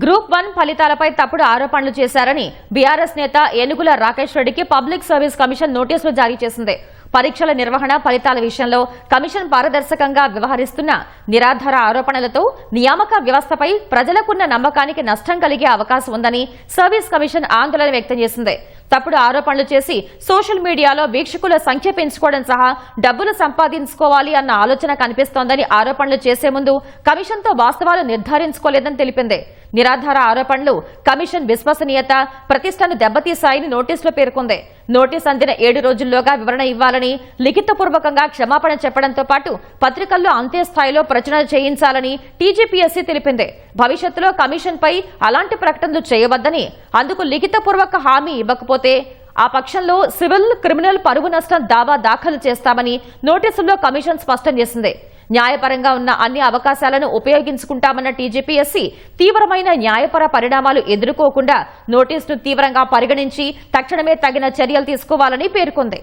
Group one ఫలితాలపై తప్పుడు ఆరోపణలు చేశారని బీఆర్ఎస్ నేత ఏనుగుల రాకేష్ రెడ్డికి పబ్లిక్ సర్వీస్ కమిషన్ నోటీసులు జారీ చేసింది. పరీక్షల నిర్వహణ ఫలితాల విషయంలో కమిషన్ పారదర్శకంగా వ్యవహరిస్తున్న నిరాధార ఆరోపణలతో నియామక వ్యవస్థపై ప్రజలకున్న నమ్మకానికి నష్టం కలిగే అవకాశం ఉందని సర్వీస్ కమిషన్ ఆందోళన వ్యక్తం చేసింది. తప్పుడు ఆరోపణలు చేసి సోషల్ మీడియాలో వీక్షకుల సంఖ్య పెంచుకోవడం సహా డబ్బులు సంపాదించుకోవాలి అన్న ఆలోచన కనిపిస్తోందని ఆరోపణలు చేసే ముందు కమిషన్తో వాస్తవాలు నిర్ధారించుకోలేదని తెలిపింది. నిరాధార ఆరోపణలు కమిషన్ విశ్వసనీయత ప్రతిష్టను దెబ్బతీశాయని నోటీసులో పేర్కొంది. నోటీస్ అందిన ఏడు రోజుల్లోగా వివరణ ఇవ్వాలని లిఖితపూర్వకంగా క్షమాపణ చెప్పడంతో పాటు పత్రికల్లో అంతే స్థాయిలో ప్రచురణ చేయించాలని టీజీపీఎస్సీ తెలిపింది. భవిష్యత్తులో కమిషన్పై అలాంటి ప్రకటనలు చేయవద్దని అందుకు లిఖితపూర్వక హామీ ఇవ్వకపోతే ఆ పక్షంలో సివిల్ క్రిమినల్ పరువు నష్టం దావా దాఖలు చేస్తామని నోటీసుల్లో కమిషన్ స్పష్టం చేసింది. న్యాయపరంగా ఉన్న అన్ని అవకాశాలను ఉపయోగించుకుంటామన్న టీజీపీఎస్సీ తీవ్రమైన న్యాయపర పరిణామాలు ఎదుర్కోకుండా నోటీసును తీవ్రంగా పరిగణించి తక్షణమే తగిన చర్యలు తీసుకోవాలని పేర్కొంది.